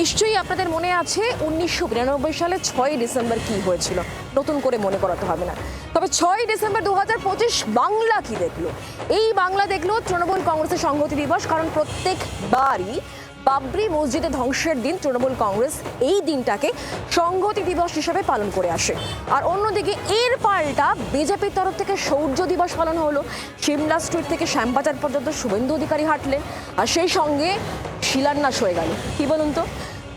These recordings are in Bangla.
নিশ্চয়ই আপনাদের মনে আছে উনিশশো বিরানব্বই সালে ছয় ডিসেম্বর কি হয়েছিল? নতুন করে মনে করাতে হবে না। তবে ছয় ডিসেম্বর দু হাজার পঁচিশ বাংলা কি দেখল? এই বাংলা দেখল তৃণমূল কংগ্রেসের সংহতি দিবস, কারণ প্রত্যেকবারই বাবরি মসজিদে ধ্বংসের দিন তৃণমূল কংগ্রেস এই দিনটাকে সংহতি দিবস হিসেবে পালন করে আসে। আর অন্যদিকে এর পাল্টা বিজেপির তরফ থেকে শৌর্য দিবস পালন হলো। সিমলা স্ট্রিট থেকে শ্যামবাজার পর্যন্ত শুভেন্দু অধিকারী হাঁটলেন। আর সেই সঙ্গে শিলান্যাস হয়ে গেল। কি বলুন তো?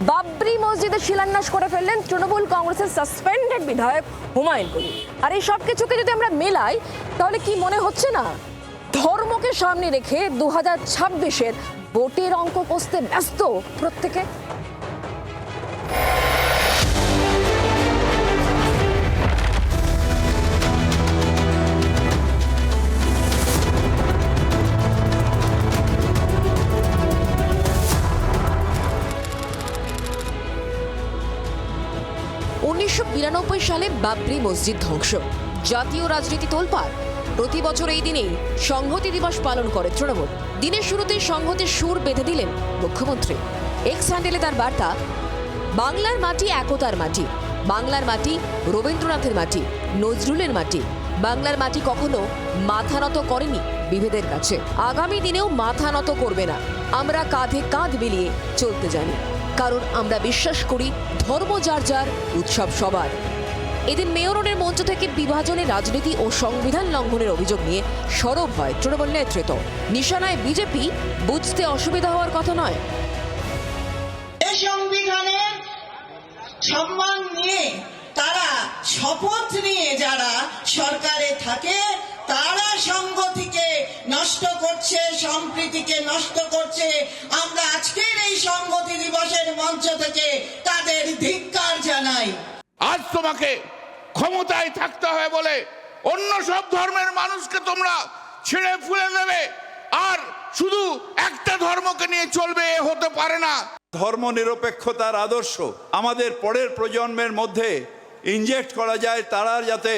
বাবরি মসজিদে শিলান্যাস করে ফেললেন তৃণমূল কংগ্রেসের সাসপেন্ডেড বিধায়ক হুমায়ুন কবির আর এই সব কিছুকে যদি আমরা মেলাই, তাহলে কি মনে হচ্ছে না? ধর্মকে সামনে রেখে দু হাজার ছাব্বিশের ভোটের অঙ্ক কষতে ব্যস্ত প্রত্যেকে। উনিশশো বিরানব্বই সালে বাবরি মসজিদ ধ্বংস। জাতীয় রাজনীতি তোলপাড়। প্রতি বছর এই দিনেই সংহতি দিবস পালন করে তৃণমূল। দিনের শুরুতেই সংহতির সুর বেঁধে দিলেন মুখ্যমন্ত্রী। এক্স হ্যান্ডেলে তার বার্তা, বাংলার মাটি একতার মাটি, বাংলার মাটি রবীন্দ্রনাথের মাটি, নজরুলের মাটি, বাংলার মাটি কখনো মাথা নত করেনি বিভেদের কাছে। আগামী দিনেও মাথা নত করবে না। আমরা কাঁধে কাঁধ মিলিয়ে চলতে জানি। কারণ আমরা বিশ্বাস করি ধর্ম যার যার, উৎসব সবার। এদিন মেয়রনের মঞ্চ থেকে বিভাজনের রাজনীতি ও সংবিধান লঙ্ঘনের অভিযোগ নিয়ে সরব হয় তৃণমূল নেতৃত্ব। নিশানায় বিজেপি বুঝতে অসুবিধা হওয়ার কথা নয়। এই সংবিধানের সম্মান নিয়ে তারা শপথ নিয়ে যারা সরকারে থাকে তারা সংগতিকে নষ্ট করছে সম্প্রীতিকে নষ্ট করছে। আমরা আজকের এই সংগতি দিবসের মঞ্চ থেকে তাদের ধিক্কার জানাই। আজ তোমাকে ক্ষমতায় থাকতে হয় বলে অন্য সব ধর্মের মানুষকে তোমরা ছিঁড়ে ফুলে দেবে আর শুধু একটা ধর্মকে নিয়ে চলবে এ হতে পারে না। ধর্ম নিরপেক্ষতার আদর্শ আমাদের পরের প্রজন্মের মধ্যে ইনজেক্ট করা যায়, তারা যাতে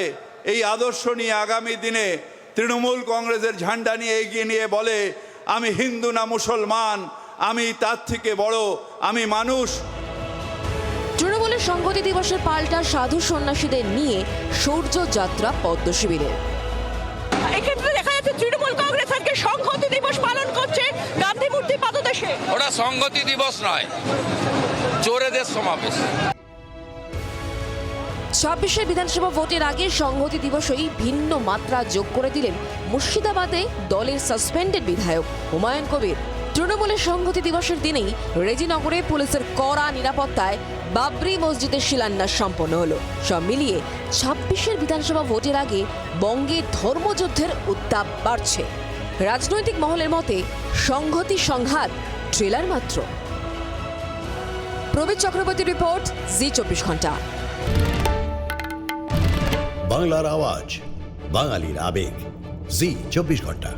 এই আদর্শ নিয়ে আগামী দিনে তৃণমূল কংগ্রেসের ঝান্ডা নিয়ে এগিয়ে নিয়ে বলে, আমি হিন্দু না মুসলমান, আমি তার থেকে বড়, আমি মানুষ। সংহতি দিবসের পাল্টা সাধু সন্ন্যাসীদের নিয়ে সূর্য যাত্রা পদ্ম শিবিরে। এক্ষেত্রে দেখা যাচ্ছে তৃণমূল কংগ্রেস আজকে সংহতি দিবস পালন করছে গান্ধী মূর্তি পাদদেশে। ওটা সংগতি দিবস নয় চোরেদের সমাবেশ। ছাব্বিশের বিধানসভা ভোটের আগে সংহতি দিবসই ভিন্ন মাত্রা যোগ করে দিলেন মুর্শিদাবাদে দলের সাসপেন্ডেড বিধায়ক হুমায়ুন কবির। তৃণমূলের সংহতি দিবসের দিনেই রেজিনগরে পুলিশের কড়া নিরাপত্তায় বাবরি মসজিদের শিলান্যাস সম্পন্ন হলো। সব মিলিয়ে ছাব্বিশের বিধানসভা ভোটের আগে বঙ্গে ধর্মযুদ্ধের উত্তাপ বাড়ছে। রাজনৈতিক মহলের মতে সংহতি সংঘাত ট্রেলার মাত্র। প্রবীর চক্রবর্তী রিপোর্ট, জি চব্বিশ ঘণ্টা। বাংলার আওয়াজ, বাঙালির আবেগ, জি চব্বিশ ঘণ্টা।